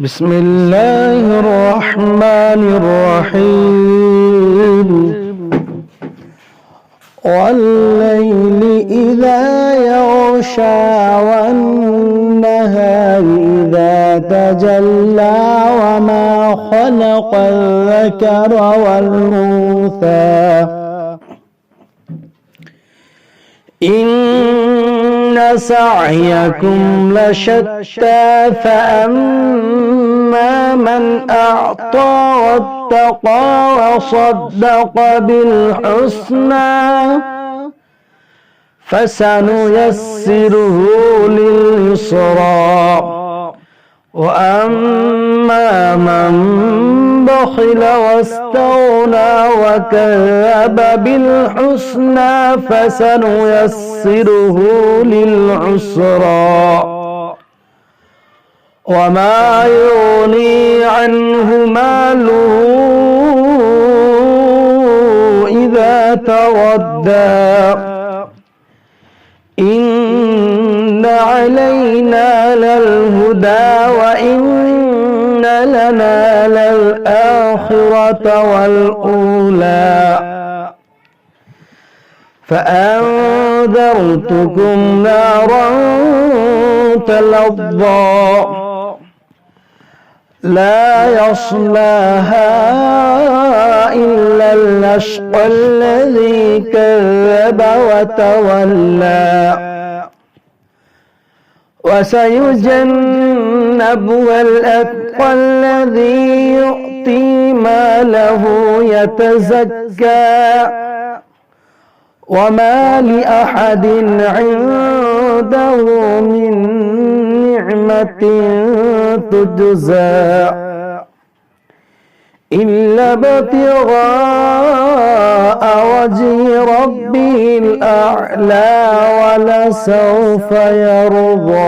بسم الله الرحمن الرحيم. والليل إذا يغشى والنهار إذا تجلى وما خلق الذكر والأنثى. إن سعيكم لشتى فأما من أعطى واتقى وصدق بالحسنى فسنيسره لليسرى. وأما من بخل واستغنى وكذب بالحسنى فسنيسره للعسرى. وما يغني عنه ماله إذا تغدى إن علينا للهدى وإن لنا للآخرة والأولى. فأنذرتكم نارا تلظى. لا يصلاها إلا الأشقى الذي كذب وتولى. وسيجنبها الأتقى الذي يؤتي ماله يتزكى. وما لأحد عنده من نعمة تجزى. إلا ابتغاء وجه ربه الأعلى ولسوف يرضى.